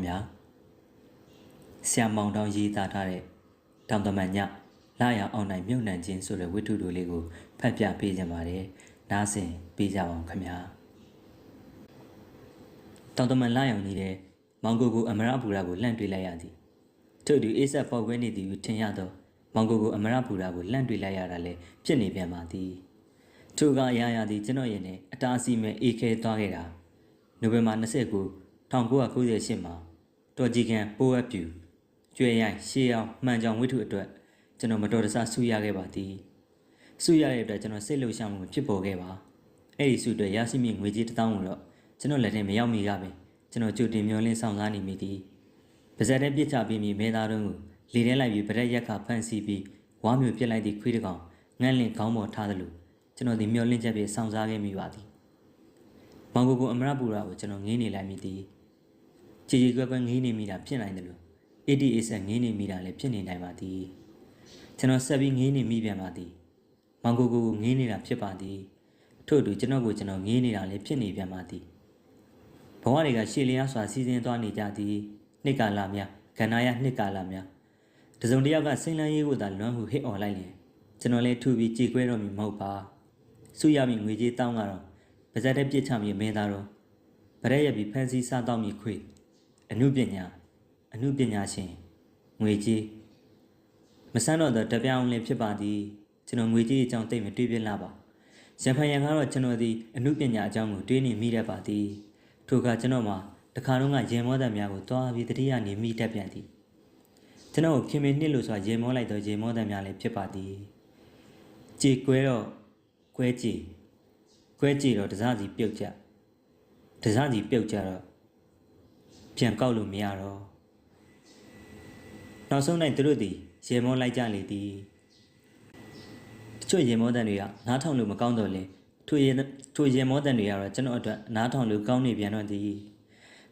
ခင်ဗျာဆရာမောင်တောင်ရေးသားထားတဲ့တောင်တမန်ညလာရအောင်နိုင်မြုပ်နှံခြင်းဆိုတဲ့ဝိထုတို့လေးကိုဖတ်ပြပေးကြပါတယ်နားဆင်ပေးကြအောင်ခင်ဗျာတောင်တမန်လာရောင်နေတဲ့မောင်ကိုကိုအမရပူရာကိုလှန့်တွေ့လိုက်ရသည်ထို့သူအေးဆက်ပေါက်ခွဲနေသည်ဟုထင်ရသောမောင်ကိုကိုအမရပူရာကိုလှန့်တွေ့လိုက်ရတာလည်းဖြစ်နေပြန်ပါသည်ထိုကအရာရာသည်ကျွန်တော်ရဲ့နဲ့အတားအဆီးမဲ့အေးခဲသွားခဲ့တာနိုဝင်ဘာ29 1998မှာ တော်ကြီးကန်ပိုးအပ်ပြူကျွဲရိုင်းရှေးအောင်မှန်ကြောင်ဝိထုအတွက်ကျွန်တော်မတော်တဆဆူရခဲ့ပါသည်ဆူရတဲ့အတွက်ကျွန်တော်စိတ်လှုပ်ရှားမှုဖြစ်ပေါ်ခဲ့ပါအဲ့ဒီဆူအတွက်ရရှိမိငွေကြေးတစ်သောင်းကိုတော့ကျွန်တော်လက်ထဲမရောက်မီကပင်ကျွန်တော်ကြိုတင်မျောလင်းဆောင်စားနေမိသည်ပါဇက်တဲ့ပြစ်ချပြီးမိမဲသားတို့ကိုလေထဲလိုက်ပြီးဗရက်ရက်ခဖန်စီပြီးဝါမျိုးပြစ်လိုက်သည့်ခွေးတစ်ကောင်ငန့်လင့်ခေါင်းပေါ်ထားသလိုကျွန်တော်ဒီမျောလင်းချက်ပြီးဆောင်စားခဲ့မိပါသည်မောင်ကိုကိုအမရပူရာကိုကျွန်တော်ငေးနေလိုက်မိသည် ကြည်ကြည်ကွက်ကွက်ငေးနေမိတာဖြစ်နိုင်တယ်လို့ ADA ဆက်ငေးနေမိတာလည်းဖြစ်နေနိုင်ပါသည်ကျွန်တော်ဆက်ပြီးငေးနေမိပြန်ပါသည်မောင်ကိုကိုကိုငေးနေတာဖြစ်ပါသည်ထို့အတူကျွန်တော်ကိုကျွန်တော်ငေးနေတာလည်းဖြစ်နေပြန်ပါသည်ဘဝတွေကရှည်လျားစွာစီစဉ်သွားနေကြသည်နှစ်ကာလများကဏ္ဍရနှစ်ကာလများတစုံတစ်ယောက်ကစိန်လန်းရေးကိုသာလွမ်းဟုဟစ်អော်လိုက်ရင်ကျွန်တော်လည်းထူပြီးကြေကွဲတော့မည်မဟုတ်ပါစုရမည်ငွေကြေးတောင်းကတော့ပါဇက်တဲ့ပြစ်ချမည်မင်းသားတော့ဗရက်ရပြီးဖန်စီစားတော့မည်ခွေ အမှုပညာအမှုပညာရှင်ငွေကြေးမဆန်းတော့တဲ့တပြောင်းလည်းဖြစ်ပါသည်ကျွန်တော်ငွေကြေးအကြောင်းသိမတွေးပြလာပါရန်ဖန်ရန်ကတော့ကျွန်တော်ဒီအမှုပညာအကြောင်းကိုတွေးနေမိတတ်ပါသည်ထို့ကကျွန်တော်မှာတခါတော့ကရေမောတဲ့များကိုတွားပြီးတတိယနေမိတတ်ပြန်သည်ကျွန်တော်ကိုခင်မင်းနှစ်လို့ဆိုတာရေမောလိုက်တော့ရေမောတဲ့များလည်းဖြစ်ပါသည်ကြေကွဲတော့ကွဲကြေကွဲကြေတော့တစားစီပြုတ်ကြတစားစီပြုတ်ကြတော့ ပြန်ကောက်လို့မရတော့နောက်ဆုံးနိုင်သူတို့သည်ရေမောလိုက်ကြလေသည်တချို့ရေမောတန်တွေကနားထောင်လို့မကောင်းတော့လဲထိုရေထိုရေမောတန်တွေကတော့ကျွန်တော်အတွက်နားထောင်လို့ကောင်းနေပြန်တော့သည်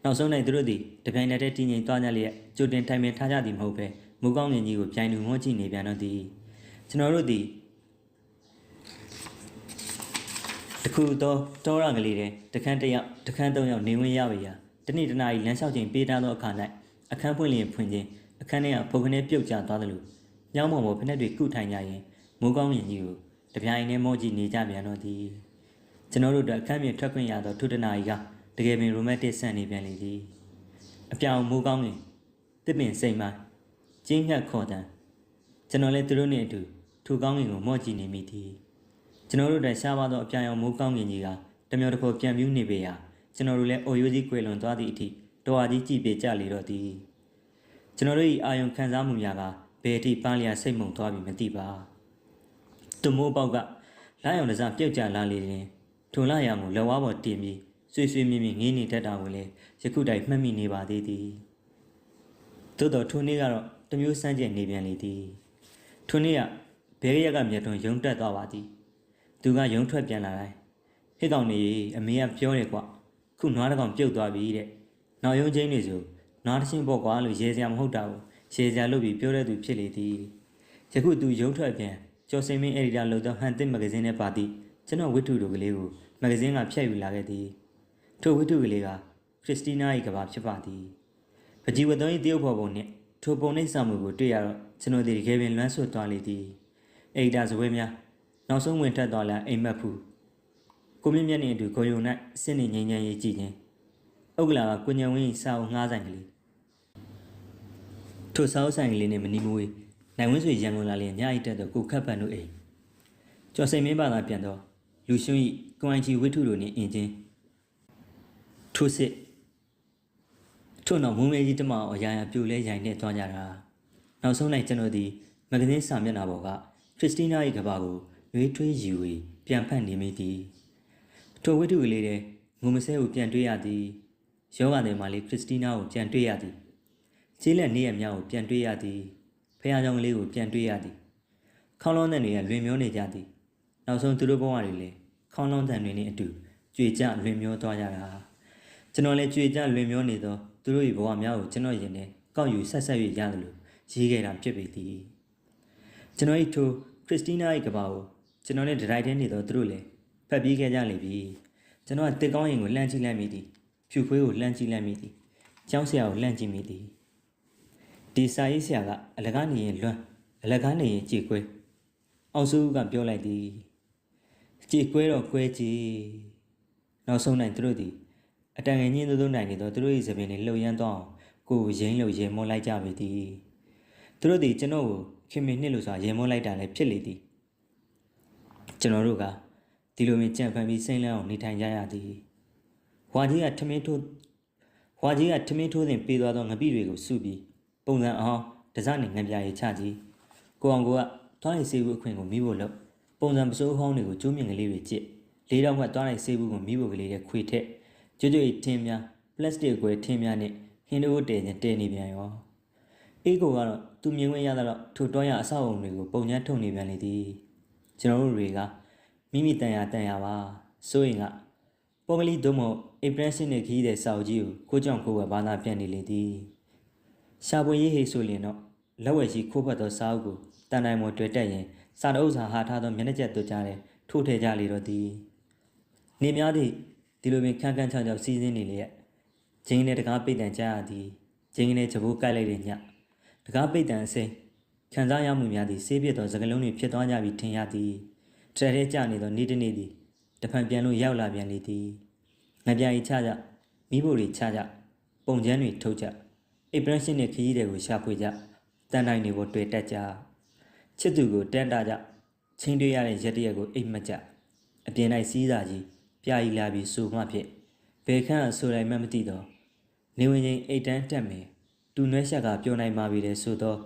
နောက်ဆုံးနိုင်သူတို့သည်တပြိုင်နက်တည်းတည်ငြိမ်သွားကြလျက်ကြိုတင်ထိုင်ပင်ထားကြသည်မဟုတ်ပဲမူကောင်းငင်ကြီးကိုပြိုင်လူငေါကြည့်နေပြန်တော့သည်ကျွန်တော်တို့သည်တခုတော့တောရကလေးတဲ့တခန်းတစ်ယောက်တခန်းသုံးယောက်နေဝင်ရပါရာ တနေ့တနားရီလမ်းလျှောက်ချိန်ပေးထားသောအခါ၌အခန်းဖွင့်လျင်ဖွင့်ခြင်းအခန်းထဲကဖုန်ကနေပြုတ်ကျသွားသလိုညောင်းမော်မော်ဖက်နဲ့တွေကုထိုင်ကြရင်မူကောင်းငင်ကြီးကိုတပြိုင်နဲ့မောကြည့်နေကြပြန်တော့သည်ကျွန်တော်တို့တို့အခန်းပြင်ထွက်ခွင့်ရသောထုတနာကြီးကတကယ်ပင်ရိုမန်တစ်ဆန်နေပြန်လေသည်အပြောင်မူကောင်းငင်တစ်ပင်စိမ်မိုင်းကျင်းငှက်ခေါ်တန်းကျွန်တော်လည်းသူတို့နဲ့အတူထူကောင်းငင်ကိုမော့ကြည့်နေမိသည်ကျွန်တော်တို့တည်းရှားပါသောအပြောင်အောင်မူကောင်းငင်ကြီးကတမျောတစ်ခေါ်ပြန်ပြူးနေပေရာ ကျွန်တော်တို့လည်းအိုယိုကြီးကွယ်လွန်သွားသည့်အထိတော်အားကြီးကြည်ပေကြလေတော့သည်ကျွန်တော်တို့၏အာယုံခံစားမှုများကဘယ်အထိပန်းလျာစိတ်မုံသွားပြီမသိပါတမိုးပေါက်ကလာရောင်တစားပြုတ်ကျလာလေရင်ထုံလာရမှုလက်ဝါးပေါ်တင်ပြီးဆွေဆွေမြင့်မြင့်ငင်းနေတတ်တာကိုလည်းယခုတိုင်မှတ်မိနေပါသေးသည်သို့တော်ထိုနေ့ကတော့တမျိုးစမ်းကျင်နေပြန်လေသည်ထိုနေ့ကဘဲရက်ကမြတ်တွန်ရုံတက်သွားပါသည်သူကရုံထွက်ပြန်လာတိုင်းဟစ်ကောင်နေအမေကပြောတယ်ကွ ခုနွားတစ်ကောင်ပြုတ်သွားပြီတဲ့နောက်ရုံချင်းတွေဆိုနွားတစ်ချင်းပေါ့ကွာလို့ရေစရာမဟုတ်တာဘူးရေစရာလုပ်ပြီးပြောတဲ့သူဖြစ်လေသည်ယခုသူရုံထွက်ပြန်ကျော်စင်မင်းအက်ဒီတာလုပ်သောဟန်တစ်မဂဇင်းနဲ့ပါသည့်ကျွန်တော်ဝတ္ထုတို့ကလေးကိုမဂဇင်းကဖြတ်ယူလာခဲ့သည်ထိုဝတ္ထုကလေးကခရစ်စတီနာ၏ကဘာဖြစ်ပါသည်ပကြီးဝတ်သော၏တရုပ်ဖော်ပုံနှင့်ထိုပုံနှိပ်ဆောင်မှုကိုတွေ့ရတော့ကျွန်တော်ဒီတကယ်ပင်လွမ်းဆွတ်သွားလေသည်အက်ဒီတာဇပွဲများနောက်ဆုံးဝင်ထက်သွားလာအိမ်မက်ဖူး ကိုမြင့်မြတ်နေအတူကိုယုံ၌အစ်နေငိမ့်ငိမ့်ရေးကြည့်ခြင်းဥက္ကလာကကိုညံဝင်းစာအုပ်ငှားဆိုင်ကလေးထိုစာအုပ်ဆိုင်ကလေးနဲ့မနီမွေးနိုင်ဝင်းဆွေရန်ကုန်လာလျင်ညအိတက်တော့ကိုခတ်ပန်တို့အိမ်ကျော်စိန်မင်းပါသာပြန်တော့လူရှွန်းဤကွန်အိုင်ချီဝိထုတို့နှင့်အင်ချင်းထိုစစ်ထို့နောက်မုံမဲကြီးတမအောင်အရာရာပြိုလဲရိုင်နဲ့သွားကြတာနောက်ဆုံးလိုက်ကျွန်တော်ဒီမဂဇင်းစာမျက်နှာပေါ်ကခရစ်စတီနာ၏ကဘာကိုရွေးထွေးယူပြီးပြန်ဖတ်နေမိသည် ထိုဝိထုကလေးတဲ့ငုံမဆဲကိုပြန်တွေ့ရသည်ယောဂတဲ့မှာလေးခရစ်စတီနာကိုပြန်တွေ့ရသည်ခြေလက်နေရမြောက်ကိုပြန်တွေ့ရသည်ဖះကြောင်ကလေးကိုပြန်တွေ့ရသည်ခေါင်းလုံးတဲ့တွေကလွင်မျောနေကြသည်နောက်ဆုံးသူတို့ဘဝတွေလည်းခေါင်းလုံးတန်တွေနဲ့အတူကြွေကြလွင်မျောသွားကြတာကျွန်တော်လည်းကြွေကြလွင်မျောနေသောသူတို့၏ဘဝများကိုကျွန်တော်ရင်ထဲကောက်ယူဆက်ဆက်၍ရတယ်လို့ရေးခဲ့တာဖြစ်ပေသည်ကျွန်တော်၏ထိုခရစ်စတီနာ၏ကဘာကိုကျွန်တော်နဲ့ဒရိုက်တဲနေသောသူတို့လည်း ဖတ်ပြီးခဲ့ကြလိမ့်ပြီကျွန်တော်ကတစ်ကောင်းရင်ကိုလှမ်းကြည့်လိုက်မိသည်ဖြူခွေးကိုလှမ်းကြည့်လိုက်မိသည်ကျောင်းဆရာကိုလှန့်ကြည့်မိသည်ဒီစာရေးဆရာကအလကားနေရင်လွမ်းအလကားနေရင်ကြည်ကွဲအောင်စုကပြောလိုက်သည်ကြည်ကွဲတော့ကွဲကြည်နောက်ဆုံးနိုင်သူတို့သည်အတန်ငယ်ညင်းသူတို့နိုင်နေတော့သူတို့၏သပင်တွေလှုပ်ရမ်းသွားအောင်ကိုယ်ကိုရင်းလို့ရေမွန်လိုက်ကြပြီသည်သူတို့သည်ကျွန်တော်ကိုခင်မင်နှစ်လို့ဆိုတာရေမွန်လိုက်တာလည်းဖြစ်လေသည်ကျွန်တော်တို့က ဒီလိုမျိုးကြံဖန်ပြီးစိမ့်လန်းအောင်နေထိုင်ကြရသည်ဟွာကြီးကထမင်းထိုးဟွာကြီးကထမင်းထိုးစဉ်ပေးသွားသောငပိတွေကိုစုပြီးပုံစံအောင်တစနဲ့ငံပြားရီချကြည့်ကိုအောင်ကိုကသွားလိုက်ဆေးဘူးအခွင့်ကိုမိဖို့လို့ပုံစံပစိုးဟောင်းတွေကိုကျိုးမြင့်ကလေးတွေကြစ်လေးတော့ကသွားလိုက်ဆေးဘူးကိုမိဖို့ကလေးတွေခွေထက်ကျွတ်ကျွတ်ထင်းများပလတ်စတစ်ကွယ်ထင်းများနဲ့ဟင်းတို့တဲချင်းတဲနေပြန်ရောအေးကိုကတော့သူမြင်ဝင်ရတော့ထိုတွန်းရအဆောက်အုံတွေကိုပုံညမ်းထုတ်နေပြန်လေသည်ကျွန်တော်တို့တွေက မိမိတန်ရတန်ရပါဆိုရင်ကပေါ်မလီဒုံမအိပရန်စင်နဲ့ခီးတဲ့စာအုပ်ကြီးကိုကိုကြောင့်ကိုဝယ်ဘာသာပြန်နေလေသည်ရှာပွေရေးဟေဆိုလျင်တော့လက်ဝဲရှိခိုးဖက်သောစာအုပ်ကိုတန်တိုင်းမော်တွေ့တက်ရင်စာတအုပ်စာဟာထားသောမျက်နှာကျက်တို့ကြားတဲ့ထိုးထည့်ကြလေတော့သည်နေများသည့်ဒီလိုပင်ခန်းခန်းချောင်းချောင်းစီးစင်းနေလေရဲ့ဂျင်းနဲ့တကားပိတ်တန်ကြားရသည်ဂျင်းနဲ့ဂျဘိုးကိုက်လိုက်တဲ့ညတကားပိတ်တန်အစိမ်းခံစားရမှုများသည့်ဆေးပြစ်သောစကလုံးတွေဖြစ်သွားကြပြီးထင်ရသည် တရထဲကျနေသောနေ့တစ်နေ့သည်တဖန်ပြန်လို့ရောက်လာပြန်လေသည်ငပြာကြီးချကြမိဖို့တွေချကြပုံချမ်းတွေထုတ်ကြအိပ်ပရရှင်နဲ့ခရီးတွေကိုရှာဖွေကြတန်တိုင်းတွေကိုတွေ့တက်ကြချစ်သူကိုတန်တာကြချင်းတွေ့ရတဲ့ရက်တရက်ကိုအိပ်မက်ကြအပြင်၌စီးစာကြီးပြာကြီးလာပြီးစူမှဖြစ်ဘယ်ခန့်အဆိုတိုင်းမှမသိတော့နေဝင်ချင်းအိတ်တန်းတက်မယ်တူနွဲဆက်ကပြောနိုင်ပါပြီလေဆိုတော့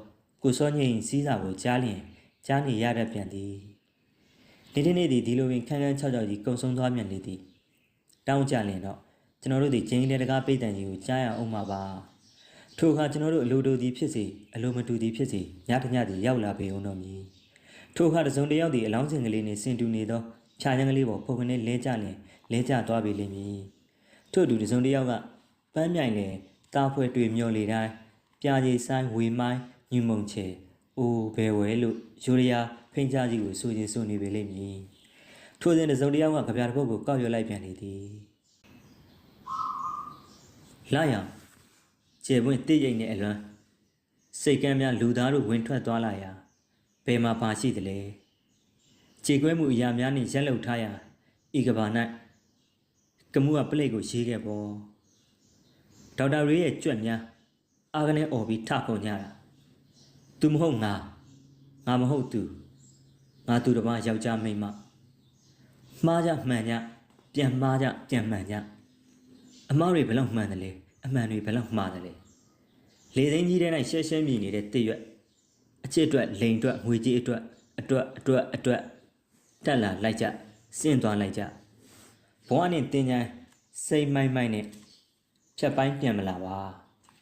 ကိုစောညင်စီးစာကိုကြားလျင်ကြားနေရတတ်ပြန်သည် ဒီနေ့နေ့ဒီဒီလိုပင်ခန်းခန်းချောက်ချောက်ကြီးကုံဆုံးသွားမြန်လေသည်တောင်းကြလင်တော့ကျွန်တော်တို့ဒီဂျင်းလေတကားပိတ်တန်ကြီးကိုကြားရအောင်ပါပါထိုအခါကျွန်တော်တို့အလိုတူသည်ဖြစ်စေအလိုမတူသည်ဖြစ်စေညတညသည်ရောက်လာပေအောင်တော့မည်ထိုအခါတစုံတစ်ယောက်သည်အလောင်းစင်ကလေးနှင့်ဆင်တူနေသောဖြာချမ်းကလေးပေါ်ပုံကနေလဲကြလင်လဲကြသွားပေလိမ့်မည်ထို့အတူတစုံတစ်ယောက်ကပန်းမြိုင်လေတာဖွဲတွေ့မျောလေတိုင်းပြာကြီးဆိုင်ဝေမိုင်းညူမုံချေအိုးဘယ်ဝဲလို့ယူရီးယား ဖိန်ချကြီးကိုဆိုခြင်းဆိုနေပေလိမ့်မည်ထိုစဉ်တစုံတစ်ယောက်ကကြပြာတစ်ပုတ်ကိုကောက်ရွက်လိုက်ပြန်လေသည်လာရအောင်ကျေပွင့်တိတ်ရိတ်နဲ့အလွမ်းစိတ်ကမ်းများလူသားတို့ဝင်ထွက်သွားလာရာဘယ်မှာပါရှိသလဲခြေခွဲမှုအရာများနှင့်ရက်လုံထားရာဤကဘာ၌ကမှုကပလိတ်ကိုရေးခဲ့ပေါ်ဒေါက်တာရေးရဲ့ကြွက်များအာကနေអော်ပြီးထခုန်ကြတာသူမဟုတ်ငါငါမဟုတ်သူ ငါသူတစ်ပါးယောက်ျားမိန်းမမှားကြမှန်ကြပြန်မှားကြပြန်မှန်ကြအမားတွေဘယ်လောက်မှန်တယ်လဲအမှန်တွေဘယ်လောက်မှားတယ်လဲလေသိန်းကြီးတဲ့၌ရှဲရှဲမြည်နေတဲ့တည့်ရွက်အချစ်အတွက်လိန်အတွက်ငွေကြေးအတွက်အတွက်အတွက်အတွက်တက်လာလိုက်ကြစင့်သွားလိုက်ကြဘဝနဲ့တင်ကြစိတ်မိုက်မိုက်နဲ့ဖြတ်ပိုင်းပြန်မလာပါ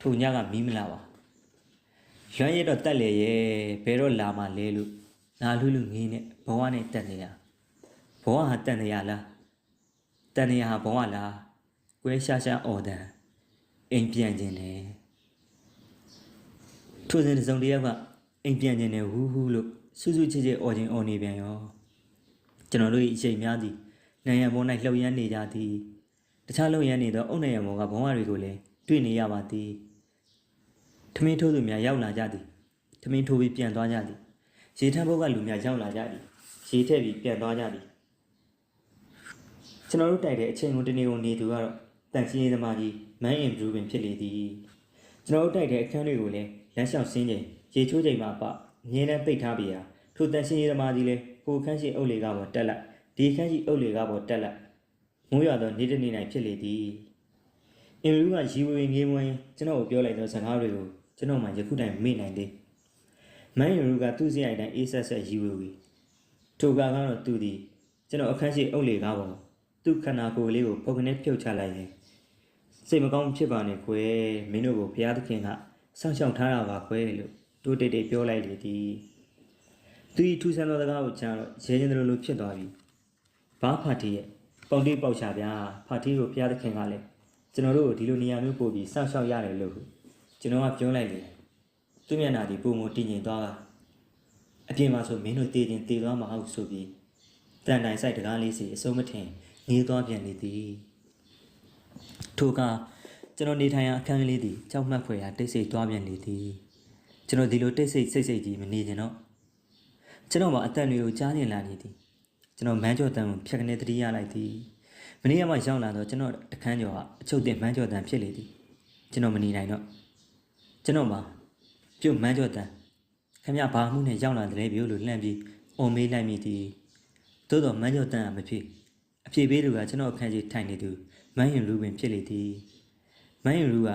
ထိုညကမီးမလာပါရွမ်းရတော့တက်လေရဲ့ဘယ်တော့လာမှလဲလို့ နာလူလူငင်းနဲ့ဘဝနဲ့တက်နေတာဘဝဟာတက်နေရလားတက်နေရဟာဘဝလားကွဲရှားရှားအော်တန်အိမ်ပြန်ခြင်းနဲ့ထိုစဉ်တစ်စုံတစ်ယောက်ကအိမ်ပြန်ခြင်းနဲ့ဟူးဟူးလို့စူးစူးချစ်ချစ်အော်ခြင်းအော်နေပြန်ရောကျွန်တော်တို့၏အချိန်များသည်နိုင်ရန်ပေါ်၌လှုပ်ရမ်းနေကြသည်တခြားလှုပ်ရမ်းနေသောအုတ်နိုင်ရန်ပေါ်ကဘဝတွေကိုလည်းတွေ့နေရပါသည်ထမင်းထိုးသူများရောက်လာကြသည်ထမင်းထိုးပြီးပြန်သွားကြသည် ရေထမ်းဘုတ်ကလူများရောက်လာကြသည်ရေထည့်ပြီးပြန်သွားကြသည်ကျွန်တော်တို့တိုက်တဲ့အချိန်ကိုတနေ့ကုန်နေသူကတော့တန်ချင်းရေးသမားကြီးမန်အင်ဘရူးပင်ဖြစ်လေသည်ကျွန်တော်တို့တိုက်တဲ့အခန်းတွေကိုလည်းလမ်းလျှောက်ဆင်းချိန်ရေချိုးချိန်မှာပအငင်းနဲ့ပိတ်ထားပြရာထိုတန်ချင်းရေးသမားကြီးလည်းဟိုခန်းရှိအုပ်လေကပေါ်တက်လိုက်ဒီခန်းရှိအုပ်လေကပေါ်တက်လိုက်မိုးရွာသောနေ့တစ်နေ့၌ဖြစ်လေသည်အင်ဘရူးကရီဝေငေးမွန်းကျွန်တော်ကိုပြောလိုက်သောစကားတွေကိုကျွန်တော်မှယခုတိုင်မေ့နိုင်သေး မန်အင်ဘရူးကသူ့စရိုက်တိုင်းအေးဆက်ဆက်ရီဝေဝေထိုကကတော့သူသည်ကျွန်တော်အခန်းရှိအုပ်လေကားပေါ်သူ့ခန္ဓာကိုယ်လေးကိုဖုတ်ကနေပြုတ်ချလိုက်ရင်စိတ်မကောင်းဖြစ်ပါနဲ့ခွဲမင်းတို့ကိုဘုရားသခင်ကစောင့်ရှောက်ထားတာပါခွဲလို့တိုးတိတ်တိတ်ပြောလိုက်လေသည်သူဤထူဆန်းသောစကားကိုကြားတော့ရဲရင်တလူလိုဖြစ်သွားပြီဘာဖာတီရဲ့ပေါင်တိပေါက်ချဗျာဖာတီကိုဘုရားသခင်ကလည်းကျွန်တော်တို့ကိုဒီလိုနေရာမျိုးပို့ပြီးစောင့်ရှောက်ရတယ်လို့ကျွန်တော်ကပြောလိုက်လေ သူ့မျက်နှာဒီပုံမတည်ငြိမ်သွားတာအပြင်မှာဆိုမင်းတို့တည်တင်တည်သွားမှာဟုတ်ဆိုပြီးတန်တိုင်ဆိုင်တကားလေးစီအစုံမထင်ငေးသွားပြန်လေသည်ထိုကကျွန်တော်နေထိုင်ရာအခန်းကလေးသည်ကြောက်မှတ်ဖွယ်ရာတိတ်ဆိတ်သွားပြန်လေသည်ကျွန်တော်ဒီလိုတိတ်ဆိတ်စိတ်စိတ်ကြီးမနေချင်တော့ကျွန်တော်မှာအသက်တွေကိုကြားနေလာနေသည်ကျွန်တော်မန်းကြော်တန်ကိုဖြတ်ကနေတတိယလိုက်သည်မနေ့ကမှရောက်လာတော့ကျွန်တော်အခန်းကျော်ကအချုပ်တင်မန်းကြော်တန်ဖြစ်လေသည်ကျွန်တော်မနေနိုင်တော့ကျွန်တော်မှာ ပြုတ်မန်းကြော်တန်ခင်ဗျဘာမှုနဲ့ရောက်လာတယ်ပြောလို့လှမ်းပြီးအုံမေးလိုက်မိသည်သို့တော့မန်းကြော်တန်ကမဖြစ်အပြေပေးသူကကျွန်တော်အခန်းကြီးထိုင်နေသူမန်းရင်လူပင်ဖြစ်လေသည်မန်ယူရူက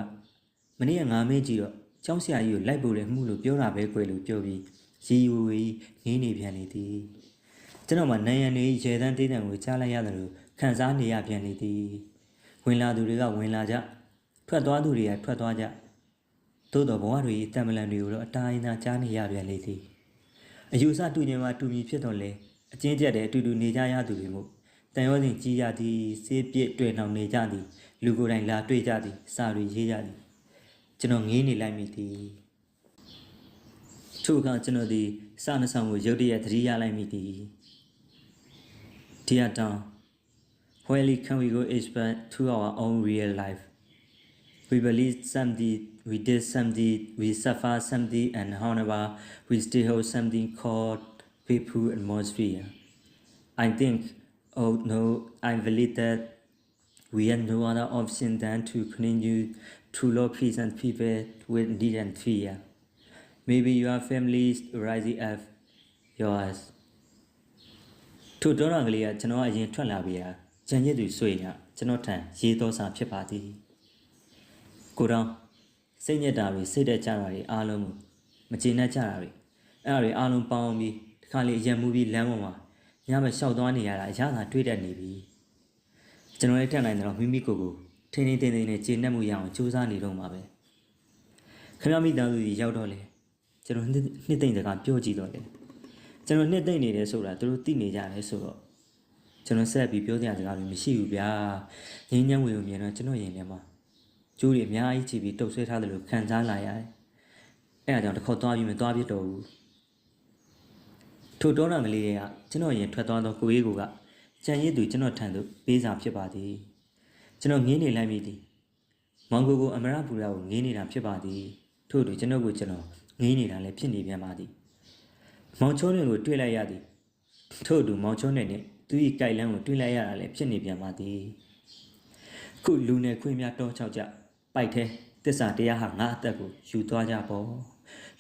မနေ့ကငါမေးကြည့်တော့ကျောင်းဆရာကြီးကိုလိုက်ပို့တယ်မှုလို့ပြောတာပဲကွယ်လို့ပြောပြီးရီယူဝေးငင်းနေပြန်လေသည်ကျွန်တော်မှနိုင်ရန်တွေရေတန်းတေးတံကိုကြားလိုက်ရတယ်လို့ခံစားနေရပြန်လေသည်ဝင်လာသူတွေကဝင်လာကြထွက်သွားသူတွေကထွက်သွားကြ သို့တော်ဘဝတွေတံမလန်တွေကိုတော့အတိုင်းအသာကြားနေရပြန်လေသည်အယူဆတူညီမှတူညီဖြစ်တော့လေအချင်းကျက်တဲ့အတူတူနေကြရသူတွေမို့တန်ရောစဉ်ကြီးရသည်စေးပြစ်တွေ့နှောင်နေကြသည် လူကိုယ်တိုင်လာတွေ့ကြသည်စာတွေရေးကြသည်ကျွန်တော်ငေးနေလိုက်မိသည်ထို့အခါကျွန်တော်သည်စာနှဆောင်ကိုရုတ်တရက်သတိရလိုက်မိသည် Dear Tom Where can we go expand to our own real life We believe something, we did something, we suffer something, and however, we still hold something called people atmosphere. I think, oh no, I believe that we have no other option than to continue to love peace and people with need and fear. Maybe your family is rising up yours. ထို့တော်တော်ကလေးကကျွန်တော်အရင်ထွက်လာပြီးอ่ะကြံရည်သူဆွေကကျွန်တော်ထံရေးတော်စာဖြစ်ပါသည် ကိုတော်စိတ်ညစ်တာတွေစိတ်သက်ကြတာတွေအားလုံးကိုမကျေနပ်ကြတာတွေအဲ့ဒါတွေအားလုံးပေါင်းပြီးဒီခါလေးရံမှုပြီးလမ်းပေါ်မှာညမလျှောက်သွားနေရတာအရသာတွေးတတ်နေပြီကျွန်တော်လည်းတက်နိုင်တယ်တော့မိမိကိုယ်ကိုထင်းထင်းထင်းထင်းနဲ့ကျေနပ်မှုရအောင်ကြိုးစားနေတော့မှာပဲခမရမိသားစုကြီးရောက်တော့လေကျွန်တော်နှစ်နှစ်သိမ့်စကားပြောကြည့်တော့လေကျွန်တော်နှစ်သိမ့်နေတယ်ဆိုတာသူတို့သိနေကြတယ်ဆိုတော့ကျွန်တော်ဆက်ပြီးပြောစရာစကားမျိုးမရှိဘူးဗျာငင်းညံ့ဝင်ကိုမြင်တော့ကျွန်တော်ရင်ထဲမှာ ကျိုးတွေအများကြီးချီပြီးတုပ်ဆွဲထားတယ်လို့ခံစားလာရတယ်အဲ့ဒါကြောင့်တစ်ခေါက်သွားပြီးမသွားပြတော့ဘူးထိုတောတော်ကလေးတွေကကျွန်တော်ရင်ထွက်သွားသောကိုရေးကိုကကြံရည်သူကျွန်တော်ထံသို့ပေးစာဖြစ်ပါသည်ကျွန်တော်ငင်းနေလိုက်မိသည်မောင်ကိုကိုအမရပူရာကိုငင်းနေတာဖြစ်ပါသည်ထို့အတူကျွန်တော်ကိုကျွန်တော်ငင်းနေတာလည်းဖြစ်နေပြန်ပါသည်မောင်ချုံးတွင်ကိုတွေ့လိုက်ရသည်ထို့အတူမောင်ချုံးတွင်နှင့်သူ၏ကြိုက်လန်းကိုတွေ့လိုက်ရတာလည်းဖြစ်နေပြန်ပါသည်ခုလူနယ်ခွေးများတောချောက်ကြ ပိုက်သေးတစ္ဆာတရားဟာငါအသက်ကိုယူသွားကြပေါ့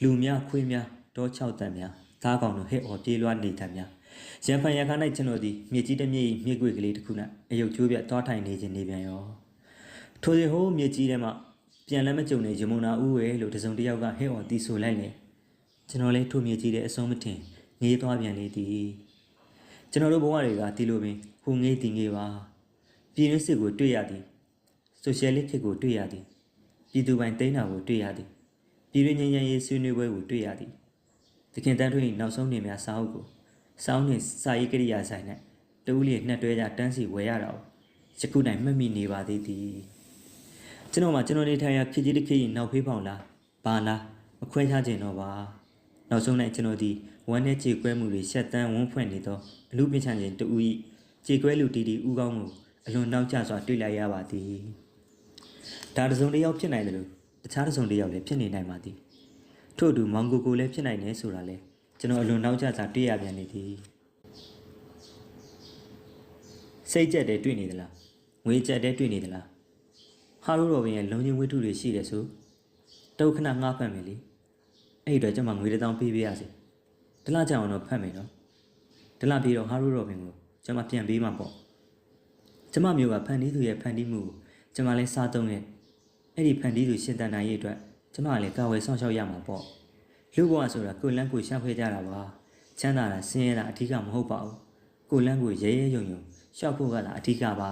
လူများခွေးများတောချောက်တန်များသားကောင်တို့ဟဲ့အော်ပြေးလွှားနေတတ်များရန်ဖန်ရန်ခါ၌ကျွန်တော်သည်မြေကြီးတစ်မြေကြီးမြေကွေကလေးတစ်ခု၌အယုတ်ကျိုးပြတောထိုင်နေခြင်းနေပြန်ရောထိုစဉ်ဟိုးမြေကြီးထဲမှာပြန်လည်းမကြုံနေရမုံနာဦးဝဲလို့တစုံတစ်ယောက်ကဟဲ့အော်တီးဆိုလိုက်လေကျွန်တော်လည်းထိုမြေကြီးတဲ့အစုံမထင်ငေးသွားပြန်လေသည်ကျွန်တော်တို့ဘဝတွေကဒီလိုပင်ဟိုငေးတင်ငေးပါပြည်တွင်းစစ်ကိုတွေ့ရသည် ဆိုရှယ်လစ်ခေတ်ကိုတွေ့ရသည်ပြည်သူပိုင်တိန်းတာကိုတွေ့ရသည်ပြည်တွင်းငြိမ်းချမ်းရေးဆွေးနွေးပွဲကိုတွေ့ရသည်သခင်တန်းထွေးနောက်ဆုံးနေများစာအုပ်ကိုစောင်းနှင့်စာရေးကိရိယာဆိုင်နဲ့တူးလျက်နှက်တွဲကြတန်းစီဝယ်ရတာကိုယခုတိုင်မှတ်မိနေပါသေးသည်ကျွန်တော်မှကျွန်တော်နေထိုင်ရာခေကြီးတစ်ခေကြီးနောက်ဖေးပေါင်လားဘာလားမခွဲခြားခြင်းတော့ပါနောက်ဆုံး၌ကျွန်တော်ဒီဝမ်းနဲ့ကြေကွဲမှုတွေရှက်တန်းဝန်းဖွင့်နေသောအလူပင်ချန်ခြင်းတူဤကြေကွဲလူတီတီဥကောင်းကိုအလွန်နောက်ကျစွာတွေ့လိုက်ရပါသည် ဒါတစ်စုံတစ်ယောက်ဖြစ်နိုင်တယ်လို့တခြားတစ်စုံတစ်ယောက်လည်းဖြစ်နေနိုင်ပါသည်ထို့အတူမောင်ကိုကိုလည်းဖြစ်နိုင်တယ်ဆိုတာလည်းကျွန်တော်အလွန်နောက်ကျစွာတွေ့ရပြန်နေသည်စိတ်ကြက်တဲ့တွေ့နေသလားငွေကြက်တဲ့တွေ့နေသလားဟာရိုးတော်ပင်ရဲ့လုံချင်းဝိထုတွေရှိတယ်ဆိုတုတ်ခဏငှားဖတ်မယ်လေအဲ့ဒီတော့ကျွန်မငွေတစ်တောင်းပေးပေးရစီဒလကြအောင်တော့ဖတ်မယ်နော်ဒလပြီးတော့ဟာရိုးတော်ပင်ကိုကျွန်မပြန်ပေးမှာပေါ့ကျမမျိုးကဖန်တီးသူရဲ့ဖန်တီးမှုကို ကျမလည်းစားသုံးရဲ့အဲ့ဒီဖန်တီးသူရှင်တန်နိုင်ရဲ့အတွက်ကျမလည်းကာဝယ်ဆောင်ရှောက်ရမှာပေါ့လူဘဝဆိုတာကိုယ်လန်းကိုရှာဖွေကြတာပါချမ်းသာတာဆင်းရဲတာအထူးကမဟုတ်ပါဘူးကိုယ်လန်းကိုရဲရဲယုံယုံရှောက်ဖို့ကသာအထူးကပါ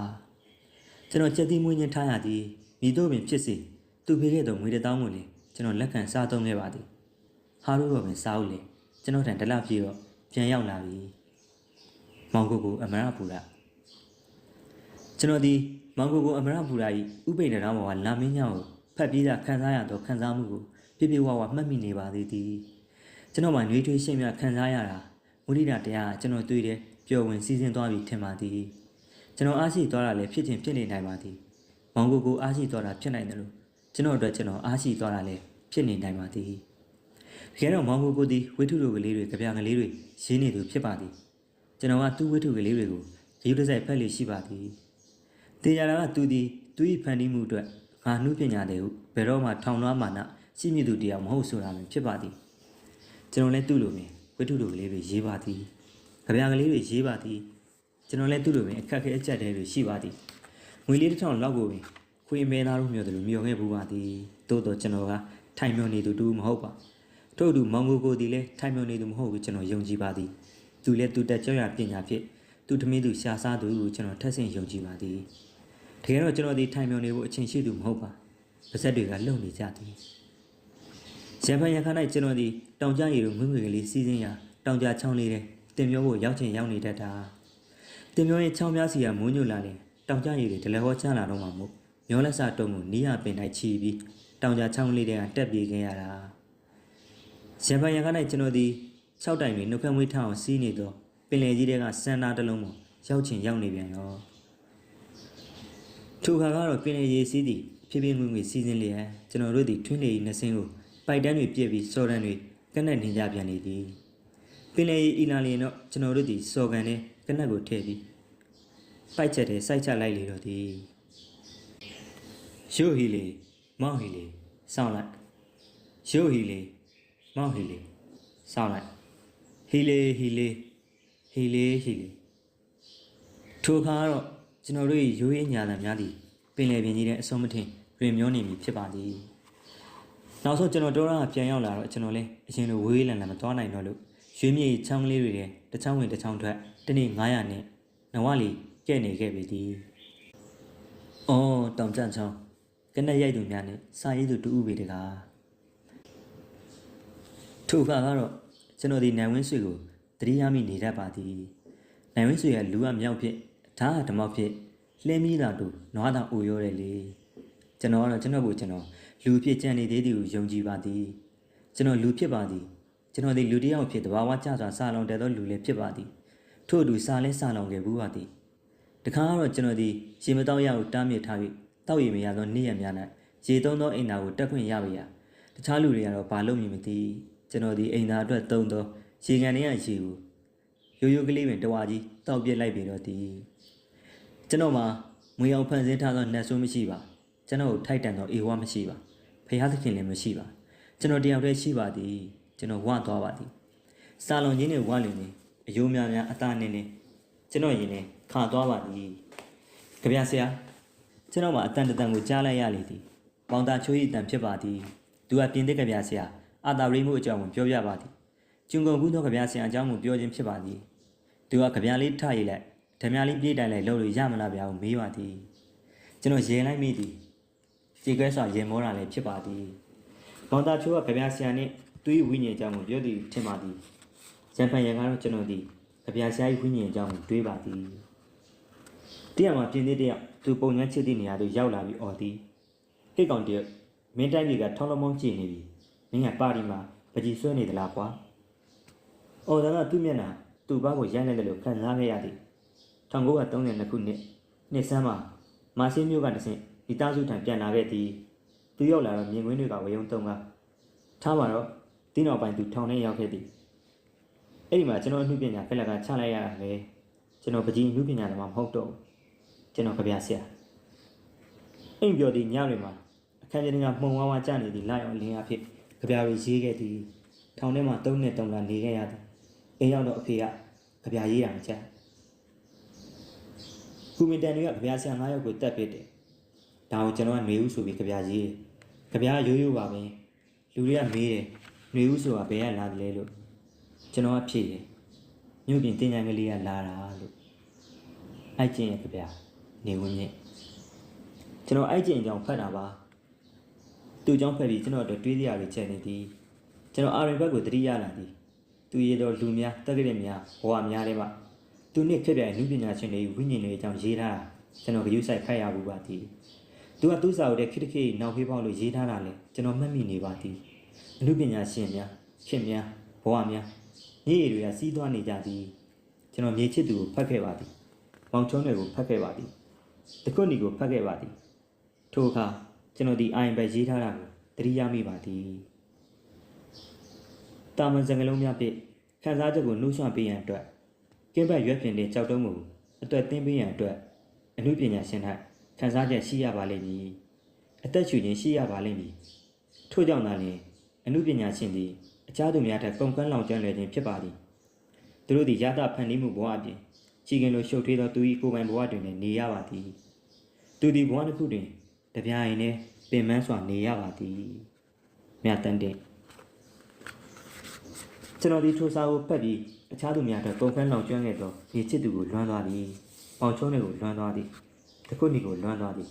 ကျွန်တော်ကြက်သီးမွေးညင်းထားရသည်မိတို့ပင်ဖြစ်စေသူဖေခဲ့သောငွေတစ်တောင်းကိုလည်းကျွန်တော်လက်ခံစားသုံးခဲ့ပါသည်ဟာလို့တော့ပင်စားဦးလေကျွန်တော်တန်တလပြေတော့ပြန်ရောက်လာပြီမောင်ကိုကိုအမရပူလာကျွန်တော်ဒီ မောင်ကိုကိုအမရပူလာ၏ဥပိ္ပဒရာမောကလာမင်းညောင်ကိုဖတ်ပြီးသားခံစားရသောခံစားမှုကိုပြပြဝဝမှတ်မိနေပါသေးသည်ကျွန်တော်မှနှွေးထွေးရှင်းပြခံစားရတာမုဒိတာတရားကကျွန်တော်တွေ့တယ်ပျော်ဝင်စီးဆင်းသွားပြီထင်ပါသည်ကျွန်တော်အားရှိသွားတာလည်းဖြစ်ချင်းဖြစ်နေနိုင်ပါသည်မောင်ကိုကိုအားရှိသွားတာဖြစ်နိုင်တယ်လို့ကျွန်တော်အတွက်ကျွန်တော်အားရှိသွားတာလည်းဖြစ်နေနိုင်ပါသည်တကယ်တော့မောင်ကိုကိုသည်ဝိထုလိုကလေးတွေကြပြကလေးတွေရင်းနေသူဖြစ်ပါသည်ကျွန်တော်ကသူ့ဝိထုကလေးတွေကိုရေယူတစ်စိုက်ဖက်လို့ရှိပါသည် တေချာတာကသူသည်သူ၏ဖန်တီးမှုအတွက်ငါနှုပညာတွေဟုဘယ်တော့မှထောင်လွှားမာနရှိမြင့်သူတရားမဟုတ်ဆိုတာမျိုးဖြစ်ပါသည်ကျွန်တော်လည်းသူ့လိုပင်ဝိထုလိုကလေးတွေရေးပါသည်ကြပြကလေးတွေရေးပါသည်ကျွန်တော်လည်းသူ့လိုပင်အခက်အခဲအကျက်တဲတွေရှိပါသည်ငွေလေးတစ်ထောင်လောက်ကိုပင်ခွေမဲသားတို့မျိုးတို့မျိုးခဲ့ဘူးပါသည်တိုးတော့ကျွန်တော်ကထိုင်မျောနေသူတူမဟုတ်ပါထို့အတူမောင်ကိုကိုဒီလည်းထိုင်မျောနေသူမဟုတ်ဘူးကျွန်တော်ယုံကြည်ပါသည်သူလည်းသူတက်ကြောက်ရပညာဖြင့်သူထမင်းသူရှာစားသူကိုကျွန်တော်ထက်ဆင့်ယုံကြည်ပါသည် တကယ်တော့ကျွန်တော်ဒီထိုင်မျောနေဖို့အချိန်ရှိသူမဟုတ်ပါပါဇက်တွေကလုံနေကြသည်ရန်ဖန်ရန်ခါ၌ကျွန်တော်ဒီတောင်ကျရည်တို့ငွေငွေကလေးစီးစင်းရာတောင်ကျချောင်းလေးတဲ့တင်မျောဖို့ရောက်ချင်ရောက်နေတတ်တာတင်မျောရင်ချောင်းများစီကမိုးညွတ်လာတယ်တောင်ကျရည်တွေဒလဲဟောချလာတော့မှမို့မျောလက်စတုံးကိုနီးရပင်၌ချီပြီးတောင်ကျချောင်းလေးတွေကတက်ပြေးခဲ့ရတာရံပန်ရံက၌ကျွန်တော်ဒီ6တိုင်တွင်နှုတ်ခမ်းမွေးထအောင်စီးနေတော့ပင်လယ်ကြီးတွေကစန္နာတစ်လုံးပေါ်ရောက်ချင်ရောက်နေပြန်ရော ထိုခါကတော့ပင်လယ်ရေစီးသည်ဖြည်းဖြည်းငွေငွေစီးစင်းလျက်ကျွန်တော်တို့သည်ထွင်းလေနှစ်စင်းကိုပိုက်တန်းတွေပြည့်ပြီးစော်တန်းတွေကနက်နေကြပြန်နေသည်ပင်လယ်ရေအီလာလျင်တော့ကျွန်တော်တို့သည်စော်ကန်နဲ့ကနက်ကိုထည့်ပြီးပိုက်ချက်တယ်စိုက်ချလိုက်လေတော့ဒီရုပ်ဟီလေမောင်ဟီလေစောင်းလိုက်ရုပ်ဟီလေမောင်ဟီလေစောင်းလိုက်ဟီလေဟီလေဟီလေဟီလေထိုအခါကတော့ကျွန်တော်တို့ရဲ့ရိုးရင်းညာတံများသည် ပင်လယ်ပြင်ကြီးတဲ့အစုံမထင်တွင်မျောနေပြီဖြစ်ပါသည်နောက်ဆုံးကျွန်တော်တော်ရကပြန်ရောက်လာတော့ကျွန်တော်လည်းအရင်လိုဝေးလန်လန်မသွားနိုင်တော့လို့ရွှေမြေချောင်းကလေးတွေတဲ့တစ်ချောင်းဝင်တစ်ချောင်းထွက်တနေ့900နဲ့နဝလီကဲ့နေခဲ့ပြီသည်။အော်တောင်ကြန့်ချောင်းကနက်ရိုက်သူများနဲ့စာရေးသူတူဥပေတကားထိုအခါကတော့ကျွန်တော်ဒီနိုင်ဝင်းဆွေကိုတတိယမိနေတတ်ပါသည်။နိုင်ဝင်းဆွေရဲ့လူအမြောက်ဖြစ်ဓာတ်ဓမ္မောက်ဖြစ် လှင်းမိတာတူနွားတာအိုရောတယ်လေ။ကျွန်တော်ကတော့ကျွန်တော်ကိုကျွန်တော်လူဖြစ်ကြံနေသေးသည်ကိုယုံကြည်ပါသည်။ကျွန်တော်လူဖြစ်ပါသည်။ကျွန်တော်ဒီလူတစ်ယောက်ဖြစ်တဘာဝကျစွာစာလောင်တဲ့သောလူလည်းဖြစ်ပါသည်။ထို့အတူစာလဲစာလောင်ခဲ့ဘူးပါသည်။တခါကတော့ကျွန်တော်ဒီရေမတောက်ရကိုတားမြစ်ထားပြီးတောက်ရည်မရသောနေ့ရက်များ၌ရေသုံးသောအိမ်သာကိုတက်ခွင့်ရပါရ။တခြားလူတွေကတော့ဘာလို့မြင်မသိကျွန်တော်ဒီအိမ်သာအတွက်သုံးသောရေကန်တွေကရေကိုရိုးရိုးကလေးပင်တဝါကြီးတောက်ပြစ်လိုက်ပြီးတော့ဒီ ကျွန်တော်မှာငွေအောင်ဖန်ဆင်းထားသောနတ်ဆိုးမရှိပါကျွန်တော်ကိုထိုက်တန်သောအေဝါမရှိပါဖယားသခင်လည်းမရှိပါကျွန်တော်တယောက်တည်းရှိပါသည်ကျွန်တော်ဝသွားပါသည်စာလုံချင်းတွေဝလွင်နေအယိုးများများအသားနင်းနေကျွန်တော်ရင်နဲ့ခါသွားပါသည်ကြပြဆရာကျွန်တော်မှာအတန်တန်ကိုကြားလိုက်ရလေသည်ပေါင်တာချိုးဤတန်ဖြစ်ပါသည်သူကပြင်သစ်ကြပြဆရာအာတာရိမှုအကြောင်းကိုပြောပြပါသည်ကျုံကုန်ကူးသောကြပြဆရာအကြောင်းကိုပြောခြင်းဖြစ်ပါသည်သူကကြပြလေးထရေးလိုက် ဓမြလေးပြေးတိုင်လိုက်လှုပ်လို့ရမလားဗျာကိုမေးပါသည်ကျွန်တော်ရေလိုက်မိသည်ကြေကွဲစွာရေမောတာလည်းဖြစ်ပါသည်ပေါင်တာချိုးကကြပြဆရာနဲ့သူ၏ဝိညာဉ်အကြောင်းကိုပြောသည်ထင်ပါသည်ဇန်ဖန်ရံကတော့ကျွန်တော်ဒီကြပြဆရာ၏ဝိညာဉ်အကြောင်းကိုတွေးပါသည်တရားမှာပြင်းသေးတဲ့သူပုံငန်းချစ်တဲ့နေရာသို့ရောက်လာပြီးអော်သည်ဟိတ်ကောင်တည်းမင်းတိုင်းကြီးကထောင်းလုံးမောင်းကြည့်နေပြီမင်းကပါရီမှာပကြီးဆွဲနေသလားကွာအော်ဒါကသူ့မျက်နှာသူ့ဘားကိုရိုက်လိုက်တယ်လို့ခံစားခဲ့ရသည် 1932ခုနှစ်နှစ်ဆန်းမှာမာရှင်းမြို့ကတဆင့်ဒီသားစုထံပြန်လာခဲ့သည်သူရောက်လာတော့မြင်ကွင်းတွေကဝယုံတုံးကထားပါတော့တင်းတော်ပိုင်သူထောင်ထဲရောက်ခဲ့သည်အဲ့ဒီမှာကျွန်တော်အမှုပညာဖက်လက်ကချလိုက်ရတာလေကျွန်တော်ပကြီးအမှုပညာသမားမဟုတ်တော့ဘူးကျွန်တော်ကြပြဆရာအိမ်ပြော်ဒီညတွေမှာအခန်းကျင်းကမှုံဝါးဝါကျနေသည်လိုက်အောင်လင်းအဖြစ်ကြပြရီရေးခဲ့သည်ထောင်ထဲမှာ၃နှစ်တုံးလာနေခဲ့ရသည်အိမ်ရောက်တော့အဖေကကြပြရေးရမှာချကူ မင်တန်တွေကကြပြဆရာ၅ယောက်ကိုတက်ပစ်တယ်ဒါကိုကျွန်တော်ကနေဦးဆိုပြီးကြပြရေးတယ်ကြပြရိုးရိုးပါပဲလူတွေကမေးတယ်နေဦးဆိုတာဘယ်ကလာတယ်လဲလို့ကျွန်တော်ကဖြေတယ်မြို့ပြင်တင်ញံကလေးကလာတာလို့အဲ့ကျင်ရဲ့ကြပြနေဝင်မြင့်ကျွန်တော်အဲ့ကျင်အကြောင်းဖတ်တာပါသူ့အကြောင်းဖတ်ပြီးကျွန်တော်တို့တွေးစရာတွေချက်နေသည်ကျွန်တော်အာရင်ဘက်ကိုတတိရလာသည်သူရေတော်လူများတက်ကြတဲ့များဘဝများတွေပါ သူနှစ်ဖြစ်ပြလူပညာရှင်တွေဝိညာဉ်တွေအကြောင်းရေးထားတာကျွန်တော်ဂရုစိုက်ဖတ်ရဘူးပါသည်သူကသူ့စာအုပ်ထဲခိတခိနောက်ဖေးပေါက်လို့ရေးထားတာလေကျွန်တော်မှတ်မိနေပါသည်လူပညာရှင်များခင်များဘဝများညီရတွေကစီးသွားနေကြသည်ကျွန်တော်မြေချစ်သူကိုဖတ်ခဲ့ပါသည်မောင်ချုံးတွေကိုဖတ်ခဲ့ပါသည်တကွနီကိုဖတ်ခဲ့ပါသည်ထိုအခါကျွန်တော်ဒီအိုင်ဘက်ရေးထားတာကိုသတိရမိပါသည်တာမန်စံကလုံးများဖြင့်ခန်းစားချက်ကိုနှိုးဆွပေးရန်အတွက် ကင်းဘက်ရွက်ပြင်တဲ့ကြောက်တုံးမှုအသွက်သိမ်းပေးရန်အတွက်အမှုပညာရှင်၌ခန်းစားချက်ရှိရပါလိမ့်မည်အသက်ရှူခြင်းရှိရပါလိမ့်မည်ထို့ကြောင့်သာလျှင်အမှုပညာရှင်သည်အခြားသူများထက်ကုန်ကန်းလောင်ကျွမ်းလွယ်ခြင်းဖြစ်ပါသည်သူတို့သည်ရသဖန်တီးမှုဘဝအပြင်ချီကင်လိုရှုပ်ထွေးသောသူ၏ကိုယ်ပိုင်ဘဝတွင်လည်းနေရပါသည်သူသည်ဘဝတစ်ခုတွင်တပြားရင်လည်းပင်ပန်းစွာနေရပါသည်မြတ်တန်တဲ့ကျွန်တော်ဒီထိုစာကိုဖတ်ပြီး အခြားသူများထက်ကုန်ကန်းလောင်ကျွမ်းခဲ့သောရေချစ်သူကိုလွမ်းသွားသည်ပေါင်ချုံးတွေကိုလွမ်းသွားသည်တခုနီကိုလွမ်းသွားသည်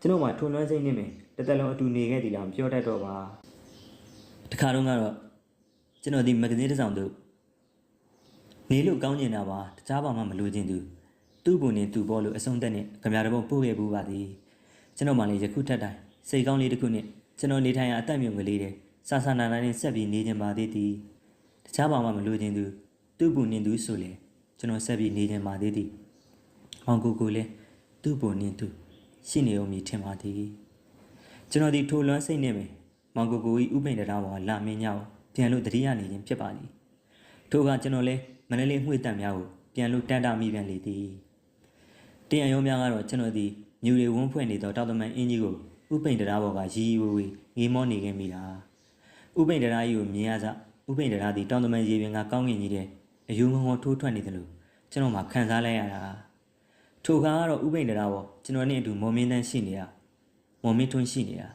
ကျွန်တော်မှထုံလွမ်းစိမ့်နေမယ်တစ်သက်လုံးအတူနေခဲ့သည်လားမပြောတတ်တော့ပါတခါတော့ကတော့ကျွန်တော်ဒီမဂ္ဂဇင်းတစ်စောင်တို့နေလို့ကောင်းကျင်တာပါတခြားဘာမှမလိုချင်သူသူ့ပုံနဲ့သူ့ဘောလို့အဆုံးသက်နဲ့ကြံရတဲ့ပုံပို့ခဲ့ဘူးပါသည်ကျွန်တော်မှလည်းယခုထက်တိုင်းစိတ်ကောင်းလေးတစ်ခုနဲ့ကျွန်တော်နေထိုင်ရာအသက်မြုံကလေးတဲ့ဆာဆာနာနာနဲ့ဆက်ပြီးနေကြပါသေးသည်တခြားဘာမှမလိုချင်သူ သူ့ပုံနဲ့သူဆိုလေကျွန်တော်ဆက်ပြီးနေကြပါသေးသည်အောင်ကိုကိုလည်းသူ့ပုံနဲ့သူရှိနေအောင်မြင်ထင်ပါသည်ကျွန်တော်ဒီထိုလွမ်းစိတ်နဲ့ပဲမောင်ကိုကိုကြီးဥပိန်တရားပေါ်လာမင်းညောင်းပြန်လို့တတိယနေခြင်းဖြစ်ပါသည်ထို့ကကျွန်တော်လည်းမန္တလေးမှွေတံများကိုပြန်လို့တန်တာမိပြန်လေသည်တင်အယုံများကတော့ကျွန်တော်ဒီညူတွေဝန်းဖွင့်နေသောတောက်တမန်အင်းကြီးကိုဥပိန်တရားပေါ်ကရီရီဝေဝေငေးမောနေခဲ့မိတာဥပိန်တရားကြီးကိုမြင်ရစဥပိန်တရားသည်တောင်တမန်ရေပင်ကကောင်းကင်ကြီးတဲ့ အယူငုံငုံထိုးထွက်နေတယ်လို့ကျွန်တော်မှခံစားလိုက်ရတာထိုခါကတော့ဥပိန်တရားပေါ်ကျွန်တော်နဲ့အတူမော်မင်းတန်းရှိနေတာမော်မင်းထွန်းရှိနေတာ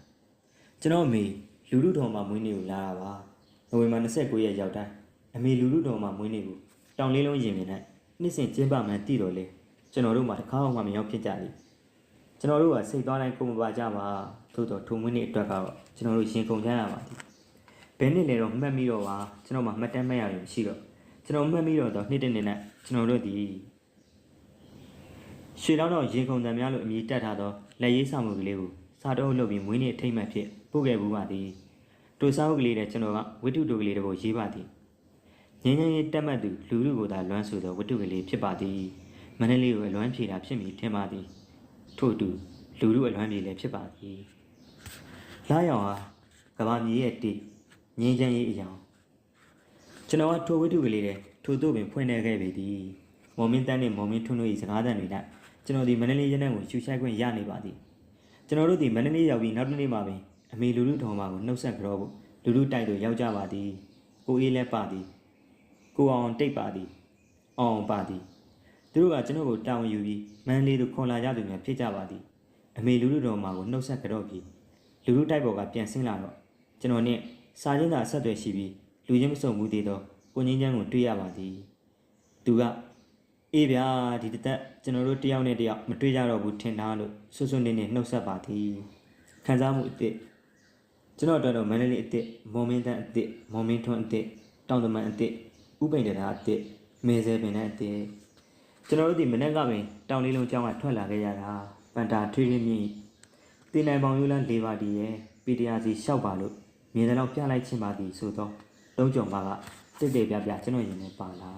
ကျွန်တော်အမေလူလူတော်မှာမွေးနေ့ကိုလာတာပါနိုဝင်ဘာ29ရက်ရောက်တိုင်းအမေလူလူတော်မှာမွေးနေ့ကိုတောင်လေးလုံးရင်မြင်နဲ့နှစ်စဉ်ကျင်းပမှန်းတည်တော်လေကျွန်တော်တို့မှတစ်ခါမှမရောက်ဖြစ်ကြလေကျွန်တော်တို့ကစိတ်သွားတိုင်းကိုမပါကြပါသို့တော့ထုံမွေးနေ့အတွက်ကတော့ကျွန်တော်တို့ရင်ကုန်ကြရပါသည်ဘယ်နှစ်လဲတော့မှတ်မိတော့ပါကျွန်တော်မှမှတ်တမ်းမဲ့ရတယ်မရှိတော့ ကျွန်တော်မှတ်မိတော့တော့နှစ်တနေ့နဲ့ကျွန်တော်တို့ဒီရွှေတောင်းတော့ရင်ကုန်တံများလို့အမည်တက်ထားသောလက်ရေးဆောင်မှုကလေးကိုစာတုံးလုပ်ပြီးမွေးနေ့အထိမ့်မှတ်ဖြစ်ပို့ခဲ့ဘူးပါသည်တူစာအုပ်ကလေးနဲ့ကျွန်တော်ကဝိတုတူကလေးတစ်ပုဒ်ရေးပါသည်ငင်းငင်းရေးတက်မှတ်သူလူလူကိုသာလွမ်းဆိုသောဝိတုကလေးဖြစ်ပါသည်မန္တလေးကိုအလွမ်းဖြေတာဖြစ်မည်ထင်ပါသည်ထို့အတူလူလူအလွမ်းဖြေလည်းဖြစ်ပါသည်လာရောင်ဟာကဘာမြေရဲ့တိငင်းချမ်းရေးအယောင် ကျွန်တော်ကထိုဝိတုကလေးနဲ့ထို့သို့ပင်ဖွင့်နေခဲ့ပေသည်မော်မင်းတန်းနဲ့မော်မင်းထွန်းတို့၏စကားသံတွေ၌ကျွန်တော်ဒီမန္တလေးရနံကိုရှူရှိုက်ခွင့်ရနေပါသည်ကျွန်တော်တို့ဒီမန္တလေးရောက်ပြီးနောက်တစ်နေ့မှပင်အမေလူလူထောင်မကိုနှုတ်ဆက်ကြောဖို့လူလူတိုက်တို့ရောက်ကြပါသည်ကိုအေးလည်းပါသည်ကိုအောင်တိတ်ပါသည်အောင်ပါသည်သူတို့ကကျွန်တော်ကိုတာဝန်ယူပြီးမန္တလေးသို့ခွန်လာကြသူများဖြစ်ကြပါသည်အမေလူလူတော်မှာကိုနှုတ်ဆက်ကြောပြီးလူလူတိုက်ပေါ်ကပြန်ဆင်းလာတော့ကျွန်တော်နဲ့စာချင်းသာဆက်သွယ်ရှိပြီး လူချင်းမစုံဘူးသေးတော့ကိုငင်းချမ်းကိုတွေ့ရပါသည်သူကအေးဗျာဒီတစ်သက်ကျွန်တော်တို့တယောက်နဲ့တယောက်မတွေ့ကြတော့ဘူးထင်ထားလို့ဆွဆွနေနေနှုတ်ဆက်ပါသည်ခံစားမှုအစ်စ်ကျွန်တော်တို့တော့မန္တလေးအစ်စ်မော်မင်းတန်အစ်စ်မော်မင်းထွန်းအစ်စ်တောင်တမန်အစ်စ်ဥပိန်တရာအစ်စ်မေဆဲပင်နဲ့အစ်စ်ကျွန်တော်တို့ဒီမနေ့ကပင်တောင်လေးလုံးကျောင်းကထွက်လာခဲ့ရတာပန်တာထွေးရင်းမြင့်တင်နိုင်ပေါင်ယူလန်း၄ပါးတည်းရဲ့ပီတရာစီရှောက်ပါလို့မြင်တယ်တော့ပြလိုက်ချင်းပါသည်ဆိုတော့ လုံးကြုံပါကတိတ်တိတ်ပြပြကျွန်တော်ရင်နဲ့ပါလာ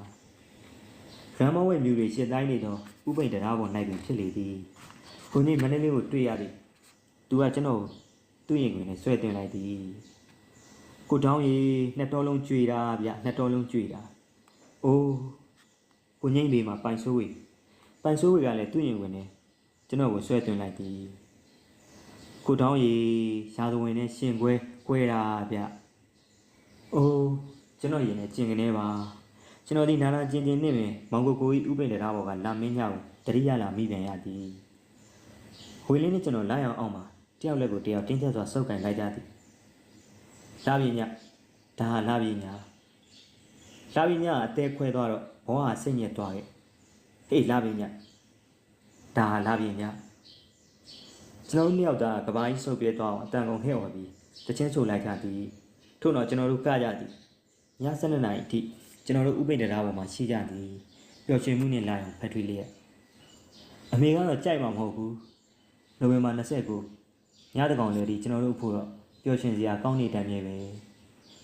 ရမ်းမဝဲမြူတွေရှစ်တိုင်းနေတော့ဥပိန်တရားပေါ်၌ပင်ဖြစ်လေသည်ခုနေ့မနေ့လေးကိုတွေ့ရသည်သူကကျွန်တော်သူ့ရင်ခွင်နဲ့ဆွဲတင်လိုက်သည်ကိုတောင်းရီနှစ်တော်လုံးကြွေတာဗျနှစ်တော်လုံးကြွေတာအိုးကိုငိမ့်လေးမှာပိုင်ဆိုးဝေပိုင်ဆိုးဝေကလည်းသူ့ရင်ခွင်နဲ့ကျွန်တော်ကိုဆွဲတင်လိုက်သည်ကိုတောင်းရီရာဇဝင်နဲ့ရှင်ခွဲကွဲတာဗျ အိုးကျွန်တော်ရင်နဲ့ကျင်ကနေပါကျွန်တော်ဒီနာနာကျင်ကျင်နဲ့ပင်မောင်ကိုကိုကြီးဥပိန်တရားဘော်ကလာမင်းညောင်တရိယာလာမိပြန်ရသည်ဝေလင်းနဲ့ကျွန်တော်လာရောက်အောင်ပါတယောက်လက်ကိုတယောက်တင်းကျပ်စွာစုပ်ကန်လိုက်ကြသည်လာပြီညဒါဟာလာပြီညလာပြီညအသေးခွဲသွားတော့ဘောဟာစိတ်ညစ်သွားခဲ့ဟေးလာပြီညဒါဟာလာပြီညကျွန်တော်တို့နှစ်ယောက်သားကဘာကြီးဆုပ်ပြဲသွားအောင်အတန်ကုန်ဟဲ့ဝပြီးတချင်းဆိုလိုက်ကြသည် ထို့တော့ကျွန်တော်တို့ကကြသည်ည7နာရီအထိကျွန်တော်တို့ဥပိ္ပဒရာပေါ်မှာရှိကြသည်ပျော်ရွှင်မှုနဲ့လာအောင်ဖက်ထွေးလျက်အမေကတော့ကြိုက်မှာမဟုတ်ဘူးနိုဝင်ဘာ29ညတကောင်လေဒီကျွန်တော်တို့ဖို့တော့ပျော်ရွှင်စရာကောင်းနေတဲ့မြဲပဲ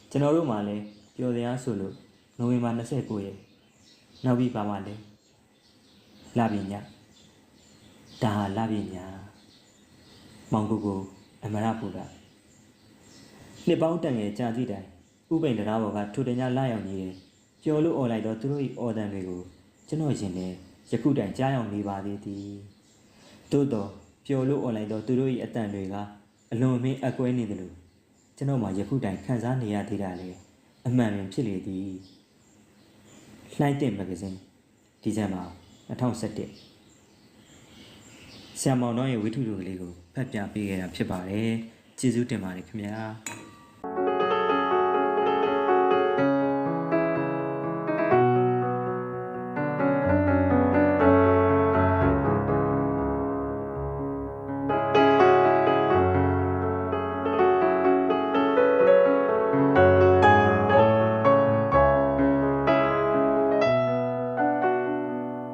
ကျွန်တော်တို့မှလည်းပျော်စရာဆိုလို့နိုဝင်ဘာ29ရက်နောက်ပြီးပါမှလည်းလာပြီညဒါဟာလာပြီညမောင်ကိုကိုအမရပူတာ နှစ်ပေါင်းတန်ငယ်ကြာကြည့်တိုင်းဥပိန်တရားဘော်ကထိုတညလာရောက်နေတယ်ပျော်လို့អော်လိုက်တော့သူတို့၏အော်တန်တွေကိုကျွန်တော်ရင်ထဲယခုတိုင်ကြားရောက်နေပါသေးသည်သို့တော့ပျော်လို့អော်လိုက်တော့သူတို့၏အတန်တွေကအလွန်မင်းအကွဲနေတယ်လို့ကျွန်တော်မှယခုတိုင်ခံစားနေရသေးတာလေအမှန်ပင်ဖြစ်လေသည်လှိုင်းတင်မဂ္ဂဇင်းဒီဇင်ဘာ2017ဆရာမောင်တော်ရဲ့ဝိထုတို့ကလေးကိုဖတ်ပြပေးခဲ့တာဖြစ်ပါတယ်ကျေးဇူးတင်ပါတယ်ခင်ဗျာ